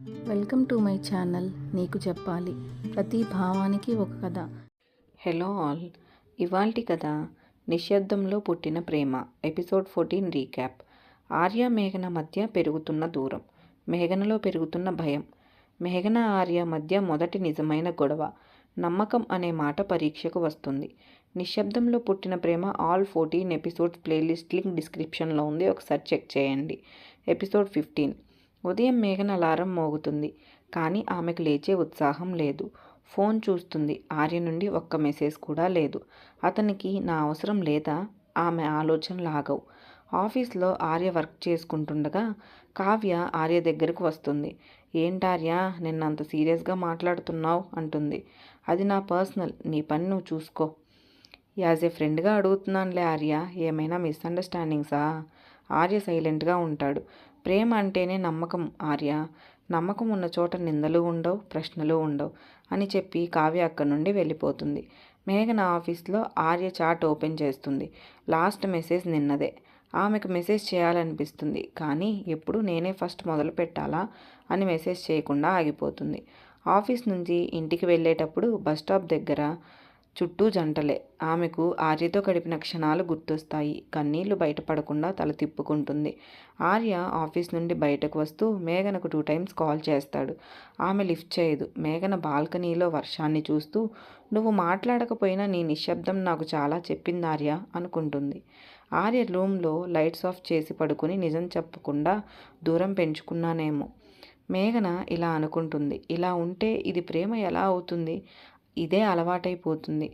Welcome to my channel నీకు చెప్పాలి. ప్రతి భావానికి ఒక కథ. Hello all. ఇవాల్టి కథ నిశ్శబ్దంలో పుట్టిన ప్రేమ. Episode fourteen recap. ఆర్య మేఘన మధ్య పెరుగుతున్న దూరం. మేఘనలో పెరుగుతున్న భయం. మేఘన ఆర్య మధ్య మొదటి నిజమైన గొడవ. నమ్మకం అనే మాట పరీక్షకు వస్తుంది. నిశ్శబ్దంలో పుట్టిన ప్రేమ all fourteen episodes playlist link డిస్క్రిప్షన్లో ఉంది. ఒకసారి చెక్ చేయండి. Episode fifteen. ఉదయం మేఘన అలారం మోగుతుంది. కానీ ఆమెకు లేచే ఉత్సాహం లేదు. ఫోన్ చూస్తుంది. ఆర్య నుండి ఒక్క మెసేజ్ కూడా లేదు. అతనికి నా అవసరం లేదా? ఆమె ఆలోచన లాగవు. ఆఫీస్లో ఆర్య వర్క్ చేసుకుంటుండగా కావ్య ఆర్య దగ్గరకు వస్తుంది. ఏంటార్య నిన్నంత సీరియస్గా మాట్లాడుతున్నావు అంటుంది. అది నా పర్సనల్. నీ పని నువ్వు చూసుకో. యాజ్ ఏ ఫ్రెండ్గా అడుగుతున్నానులే ఆర్య. ఏమైనా మిస్అండర్స్టాండింగ్సా? ఆర్య సైలెంట్గా ఉంటాడు. ప్రేమ అంటేనే నమ్మకం ఆర్య. నమ్మకం ఉన్న చోట నిందలు ఉండవు ప్రశ్నలు ఉండవు అని చెప్పి కావ్య అక్కడి నుండి వెళ్ళిపోతుంది. మేఘన ఆఫీస్లో ఆర్య చాట్ ఓపెన్ చేస్తుంది. లాస్ట్ మెసేజ్ నిన్నదే. ఆమెకు మెసేజ్ చేయాలనిపిస్తుంది. కానీ ఎప్పుడు నేనే ఫస్ట్ మొదలు పెట్టాలా అని మెసేజ్ చేయకుండా ఆగిపోతుంది. ఆఫీస్ నుంచి ఇంటికి వెళ్ళేటప్పుడు బస్ స్టాప్ దగ్గర చుట్టూ జంటలే. ఆమెకు ఆర్యతో గడిపిన క్షణాలు గుర్తొస్తాయి. కన్నీళ్ళు బయటపడకుండా తల తిప్పుకుంటుంది. ఆర్య ఆఫీస్ నుండి బయటకు వస్తూ మేఘనకు టూ టైమ్స్ కాల్ చేస్తాడు. ఆమె లిఫ్ట్ చేయదు. మేఘన బాల్కనీలో వర్షాన్ని చూస్తూ నువ్వు మాట్లాడకపోయినా నీ నిశ్శబ్దం నాకు చాలా చెప్పింది ఆర్య అనుకుంటుంది. ఆర్య రూమ్లో లైట్స్ ఆఫ్ చేసి పడుకుని నిజం చెప్పకుండా దూరం పెంచుకున్నానేమో. మేఘన ఇలా అనుకుంటుంది. ఇలా ఉంటే ఇది ప్రేమ ఎలా అవుతుంది? ఇదే అలవాటైపోతుంది.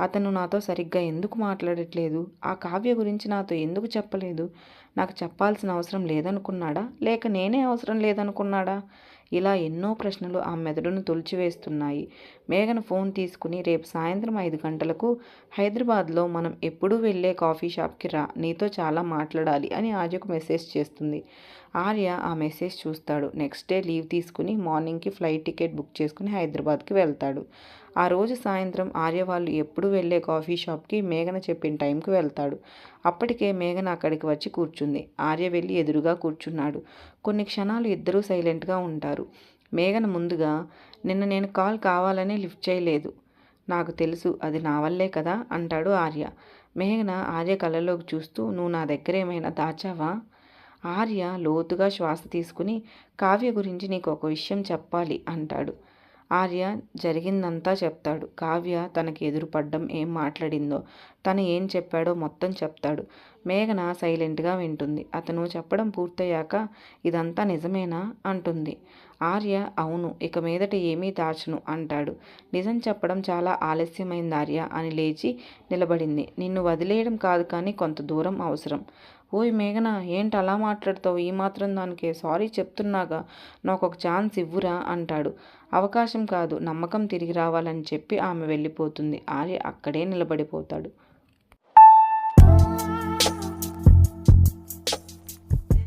అతను నాతో సరిగ్గా ఎందుకు మాట్లాడట్లేదు? ఆ కావ్య గురించి నాతో ఎందుకు చెప్పలేదు? నాకు చెప్పాల్సిన అవసరం లేదనుకున్నాడా? లేక నేనే అవసరం లేదనుకున్నాడా? ఇలా ఎన్నో ప్రశ్నలు ఆ మెదడును తొలిచివేస్తున్నాయి మేఘన ఫోన్ తీసుకుని రేపు సాయంత్రం ఐదు గంటలకు హైదరాబాద్లో మనం ఎప్పుడూ వెళ్ళే కాఫీ షాప్కి రా నీతో చాలా మాట్లాడాలి అని ఆర్యకు మెసేజ్ చేస్తుంది. ఆర్య ఆ మెసేజ్ చూస్తాడు. నెక్స్ట్ డే లీవ్ తీసుకుని మార్నింగ్కి ఫ్లైట్ టికెట్ బుక్ చేసుకుని హైదరాబాద్కి వెళ్తాడు. ఆ రోజు సాయంత్రం ఆర్య వాళ్ళు ఎప్పుడు వెళ్ళే కాఫీ షాప్కి మేఘన చెప్పిన టైంకి వెళ్తాడు. అప్పటికే మేఘన అక్కడికి వచ్చి కూర్చుంది. ఆర్య వెళ్ళి ఎదురుగా కూర్చున్నాడు. కొన్ని క్షణాలు ఇద్దరూ సైలెంట్గా ఉంటారు. మేఘన ముందుగా నిన్న నేను కాల్ కావాలనే లిఫ్ట్ చేయలేదు. నాకు తెలుసు అది నా వల్లే కదా అంటాడు ఆర్య. మేఘన ఆర్య కళ్ళలోకి చూస్తూ నువ్వు నా దగ్గర ఏమైనా దాచావా? ఆర్య లోతుగా శ్వాస తీసుకుని కావ్య గురించి నీకు ఒక విషయం చెప్పాలి అంటాడు. ఆర్య జరిగిందంతా చెప్తాడు. కావ్య తనకి ఎదురుపడ్డం ఏం మాట్లాడిందో తను ఏం చెప్పాడో మొత్తం చెప్తాడు. మేఘన సైలెంట్గా వింటుంది. అతను చెప్పడం పూర్తయ్యాక ఇదంతా నిజమేనా? అంటుంది. ఆర్య అవును ఇక మీదట ఏమీ దాచను అంటాడు. నిజం చెప్పడం చాలా ఆలస్యమైంది ఆర్య అని లేచి నిలబడింది. నిన్ను వదిలేయడం కాదు కానీ కొంత దూరం అవసరం. ఓయ్ మేఘన ఏంటి అలా మాట్లాడతావు? ఈ మాత్రం దానికే సారీ చెప్తున్నాగా? నాకు ఒక ఛాన్స్ ఇవ్వురా అంటాడు. అవకాశం కాదు నమ్మకం తిరిగి రావాలని చెప్పి ఆమె వెళ్ళిపోతుంది. ఆర్య అక్కడే నిలబడిపోతాడు.